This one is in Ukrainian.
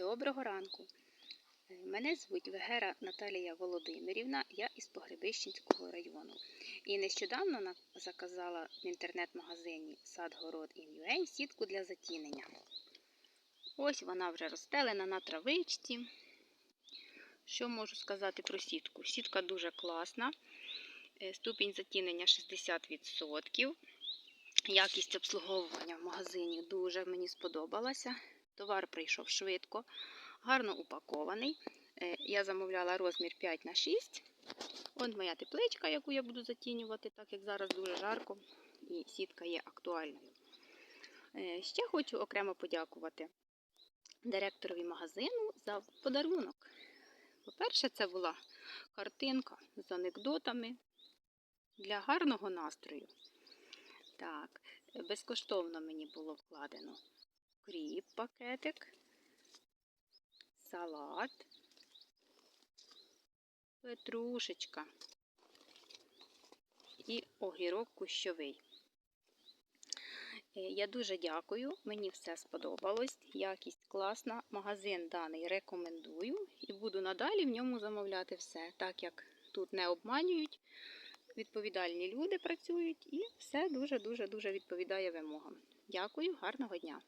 Доброго ранку. Е, Мене звуть Вегера Наталія Володимирівна, я із Погребищенського району. І нещодавно заказала в інтернет-магазині Садгород Ін'юей сітку для затінення. Ось вона вже розстелена на травичці. Що можу сказати про сітку? Сітка дуже класна. Е, Ступінь затінення 60%. Якість обслуговування в магазині дуже мені сподобалася. Товар прийшов швидко, гарно упакований. Е, Я замовляла розмір 5 на 6. Ось моя тепличка, яку я буду затінювати, так як зараз дуже жарко і сітка є актуальною. Е, Ще хочу окремо подякувати директорові магазину за подарунок. По-перше, це була картинка з анекдотами для гарного настрою. Так, безкоштовно мені було вкладено кріп пакетик, салат, петрушечка і огірок кущовий. Е, Я дуже дякую, мені все сподобалось. Якість класна. Магазин даний рекомендую і буду надалі в ньому замовляти все, так як тут не обманюють, відповідальні люди працюють і все дуже-дуже дуже відповідає вимогам. Дякую, гарного дня!